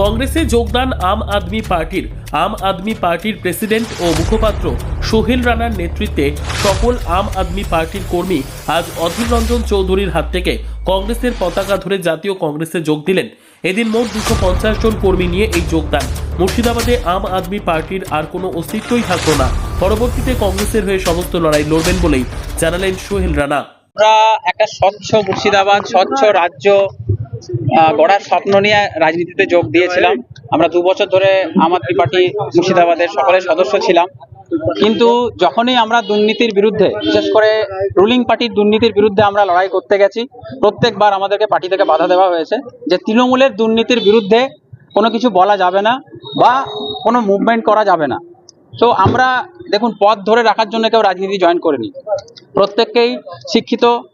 কংগ্রেসে যোগদান আম আদমি পার্টির, আম আদমি পার্টির প্রেসিডেন্ট ও মুখপাত্র সোহেল রানার নেতৃত্বে সকল আম আদমি পার্টির কর্মী আজ অধীর রঞ্জন চৌধুরীর হাত থেকে কংগ্রেসের পতাকা ধরে জাতীয় কংগ্রেসে যোগ দিলেন। এদিন মোট দুশো পঞ্চাশ জন কর্মী নিয়ে এই যোগদান। মুর্শিদাবাদে আম আদমি পার্টির আর কোনো অস্তিত্বই থাকল না। পরবর্তীতে কংগ্রেসের হয়ে সমস্ত লড়াই লড়বেন বলেই জানালেন সোহেল রানা। আমরা একটা স্বচ্ছ মুর্শিদাবাদ, স্বচ্ছ রাজ্য গড়ার স্বপ্ন নিয়ে রাজনীতিতে যোগ দিয়েছিলাম। আমরা দু বছর ধরে আম আদমি পার্টি মুর্শিদাবাদের সকলের সদস্য ছিলাম। কিন্তু যখনই আমরা দুর্নীতির বিরুদ্ধে, বিশেষ করে রুলিং পার্টির দুর্নীতির বিরুদ্ধে আমরা লড়াই করতে গেছি, প্রত্যেকবার আমাদেরকে পার্টি থেকে বাধা দেওয়া হয়েছে। যে তৃণমূলের দুর্নীতির বিরুদ্ধে কোনো কিছু বলা যাবে না বা কোনো মুভমেন্ট করা যাবে না। তো আমরা দেখুন, পথ ধরে রাখার জন্য কেউ রাজনীতি জয়েন করিনি। প্রত্যেককেই শিক্ষিত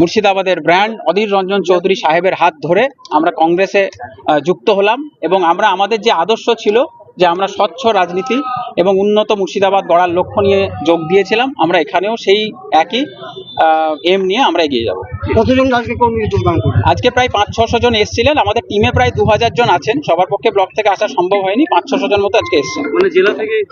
মুর্শিদাবাদের ব্র্যান্ড অধীর রঞ্জন চৌধুরী সাহেবের হাত ধরে আমরা কংগ্রেসে যুক্ত হলাম এবং আমরা আমাদের যে আদর্শ ছিল যে আমরা স্বচ্ছ রাজনীতি এবং উন্নত মুর্শিদাবাদ গড়ার লক্ষ্য নিয়ে যোগ দিয়েছিলাম, আমরা এখানেও সেই একই এম নিয়ে আমরা এগিয়ে যাব। কতজন আজকে কর্মী যোগদান করবে? আজকে প্রায় পাঁচ ছশো জন এসেছিলেন। আমাদের টিমে প্রায় দু হাজার জন আছেন। সবার পক্ষে ব্লক থেকে আসা সম্ভব হয়নি। পাঁচ ছশো জন মতো আজকে এসেছেন। মানে জেলা থেকে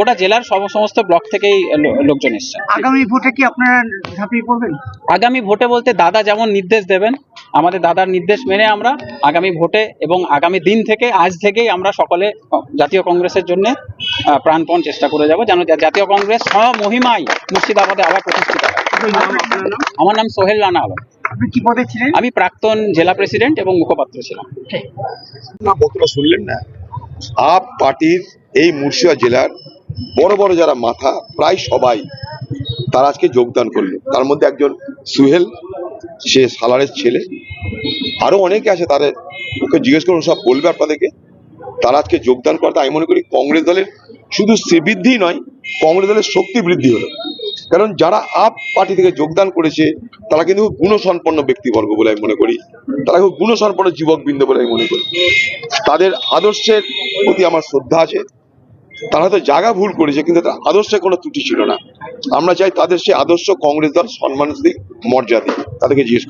ওটা জেলার সব- সমস্ত ব্লক থেকেই লোকজন এসেছেন। আগামী ভোটে কি আপনারা ঝাঁপিয়ে পড়বেন? আগামী ভোটে বলতে দাদা যেমন নির্দেশ দেবেন আমাদের দাদার নির্দেশ মেনে আমরা আগামী ভোটে এবং আগামী দিন থেকে আজ থেকেই আমরা সকলে জাতীয় কংগ্রেসের জন্য প্রাণপণ চেষ্টা করে যাব। যেন জাতীয় কংগ্রেস স্বমহিমায় মুর্শিদাবাদে আবার প্রতিষ্ঠিত আমার নাম সোহেল রানা আলম। কি পদে ছিলেন? আমি প্রাক্তন জেলা প্রেসিডেন্ট এবং মুখপাত্র ছিলাম। না বক্তব্য শুনলেন না? আপ পার্টির এই মুর্শিদাবাদ জেলার বড় বড় যারা মাথা প্রায় সবাই তারা আজকে যোগদান করল। তার মধ্যে একজন সুহেল সে সালারের ছেলে। আরও অনেকে আছে তাদের ওকে জিজ্ঞেস করুন সব বলবে আপনাদেরকে? তারা আজকে যোগদান করতে আমি মনে করি কংগ্রেস দলের শুধু সে শ্রীবৃদ্ধি নয় কংগ্রেস দলের শক্তি বৃদ্ধি হলো। কারণ যারা আপ পার্টি থেকে যোগদান করেছে, তারা কিন্তু গুণসম্পন্ন ব্যক্তিবর্গ বলে আমি মনে করি। তারা খুব গুণসম্পন্ন যুবকবৃন্দ বলে আমি মনে করি। তাদের আদর্শের প্রতি আমার শ্রদ্ধা আছে। তারা হয়তো জায়গা ভুল করেছে, কিন্তু তার আদর্শে কোনো ত্রুটি ছিল না। আমরা চাই তাদের সেই আদর্শ কংগ্রেস দল সম্মান দিক। মর্যাদা তাদেরকে জিজ্ঞেস